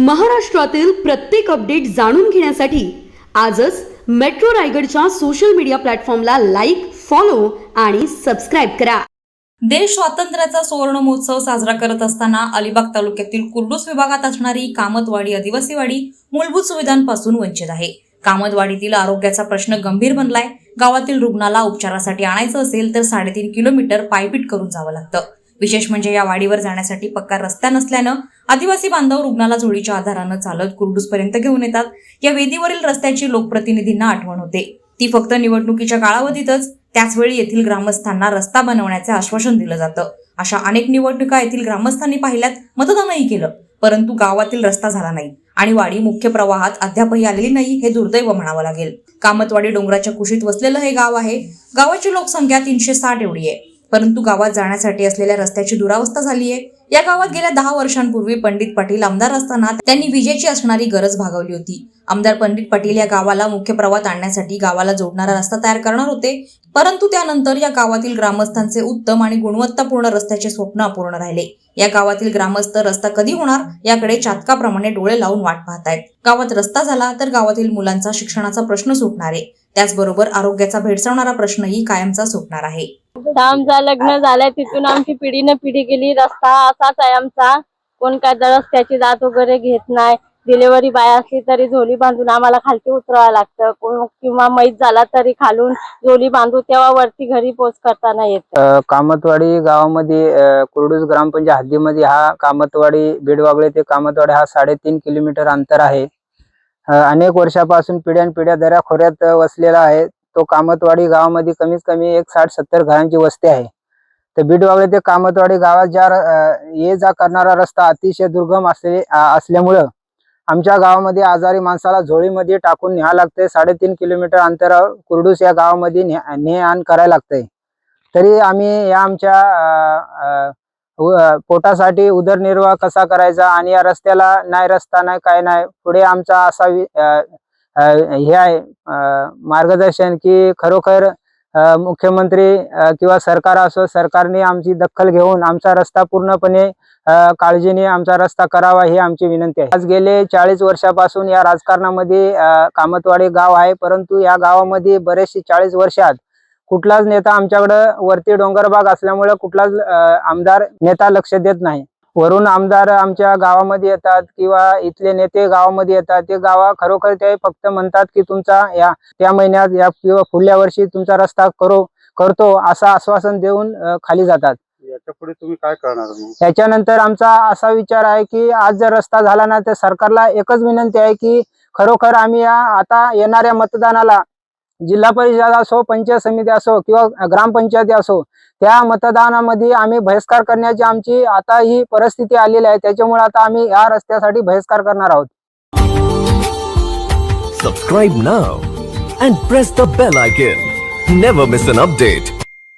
महाराष्ट्रातील प्रत्येक अपडेट जाणून घेण्यासाठी आजच मेट्रो रायगडच्या सोशल मीडिया प्लॅटफॉर्मला लाईक फॉलो आणि सबस्क्राईब करा. देश स्वातंत्र्याचा सुवर्ण महोत्सव साजरा करत असताना अलिबाग तालुक्यातील कुर्डूस विभागात असणारी कामतवाडी आदिवासीवाडी मूलभूत सुविधांपासून वंचित आहे. कामतवाडीतील आरोग्याचा प्रश्न गंभीर बनलाय. गावातील रुग्णाला उपचारासाठी आणायचं असेल तर साडेतीन किलोमीटर पायपीट करून जावं लागतं. विशेष म्हणजे या वाडीवर जाण्यासाठी पक्का रस्ता नसल्यानं आदिवासी बांधव रुग्णाला जोडीच्या आधारानं चालत कुर्डूसपर्यंत घेऊन येतात. या वेदीवरील रस्त्याची लोकप्रतिनिधींना आठवण होते. ती फक्त निवडणुकीच्या कालावधीतच त्याचवेळी येथील ग्रामस्थांना रस्ता बनवण्याचे आश्वासन दिलं जातं. अशा अनेक निवडणुका येथील ग्रामस्थांनी पाहिल्यात मतदानही केलं परंतु गावातील रस्ता झाला नाही आणि वाडी मुख्य प्रवाहात अद्यापही आलेली नाही हे दुर्दैव म्हणावं लागेल. कामतवाडी डोंगराच्या कुशीत वसलेलं हे गाव आहे. गावाची लोकसंख्या तीनशे साठ एवढी आहे. परंतु गावात जाण्यासाठी असलेल्या रस्त्याची दुरावस्था झाली आहे या गावात गेल्या दहा वर्षांपूर्वी पंडित पाटील आमदार असताना त्यांनी विजेची असणारी गरज भागवली होती. आमदार पंडित पाटील या गावाला मुख्य प्रवाहात आणण्यासाठी गावाला जोडणारा रस्ता तयार करणार होते. परंतु त्यानंतर या गावातील ग्रामस्थांचे उत्तम आणि गुणवत्तापूर्ण रस्त्याचे स्वप्न अपूर्ण राहिले. या गावातील ग्रामस्थ रस्ता कधी होणार याकडे चातकाप्रमाणे डोळे लावून वाट पाहतायत. गावात रस्ता झाला तर गावातील मुलांचा शिक्षणाचा प्रश्न सुटणार. आहे त्याचबरोबर आरोग्याचा भेडसावणारा प्रश्नही कायमचा सुटणार आहे. आमचं लग्न झालंय तिथून आमची पिढी न पिढी गेली रस्ता असाच आहे आमचा. कोण काय रस्त्याची जात वगैरे घेत नाही. डिलेवरी बाय असली तरी झोली बांधून आम्हाला खालती उतरावं लागतं. कोण- किंवा मैत झाला तरी खालून झोली बांधू तेव्हा वरती घरी पोच करताना येत. कामतवाडी गावामध्ये कुरडूस ग्रामपंचायत हद्दीमध्ये हा कामतवाडी बेडवागळे ते कामतवाडी हा साडेतीन किलोमीटर अंतर आहे. अनेक वर्षापासून पिढ्यान पिढ्या दऱ्या खोऱ्यात वसलेला आहे. तो कामतवाडी गावामध्ये कमीत कमी एक साठ सत्तर घरांची वस्ती आहे. तर बीडवागळे ते कामतवाडी गावात ज्या ये जा करणारा रस्ता अतिशय दुर्गम असले असल्यामुळं आमच्या गावामध्ये आजारी माणसाला झोळीमध्ये टाकून न्यावं लागते साडेतीन किलोमीटर अंतरावर कुरडूस या गावामध्ये ने आण करायला लागतंय. तरी आम्ही या आमच्या पोटासाठी उदरनिर्वाह कसा करायचा आणि या रस्त्याला नाही रस्ता नाही काय नाही पुढे आमचा असा हे आहे मार्गदर्शन की खरोखर मुख्यमंत्री किंवा सरकार असो सरकारने आमची दखल घेऊन आमचा रस्ता पूर्णपणे काळजीने आमचा रस्ता करावा ही आमची विनंती आहे. आज गेले चाळीस वर्षापासून या राजकारणामध्ये कामतवाडी गाव आहे परंतु या गावामध्ये बरेचसे चाळीस वर्षात कुठलाच नेता आमच्याकडं वरती डोंगरबाग असल्यामुळे कुठलाच आमदार नेता लक्ष देत नाही. वरून आमदार आमच्या गावामध्ये येतात किंवा इथले नेते गावामध्ये येतात ते गावा खरोखर ते फक्त म्हणतात की तुमचा या त्या महिन्यात या किंवा पुढल्या वर्षी तुमचा रस्ता करो करतो असं आश्वासन देऊन खाली जातात. याच्यापुढे तुम्ही काय करणार मग? त्याच्यानंतर आमचा असा विचार आहे की आज जर रस्ता झाला ना तर सरकारला एकच विनंती आहे की खरोखर आम्ही या आता येणाऱ्या मतदानाला जिल्हा परिषद असो पंचायत समिती असो किंवा ग्रामपंचायती असो त्या मतदानामध्ये आम्ही बहिष्कार करण्याची आमची आता ही परिस्थिती आलेली आहे. त्याच्यामुळे आता आम्ही या रस्त्यासाठी बहिष्कार करणार आहोत. Subscribe now and press the bell icon never miss an update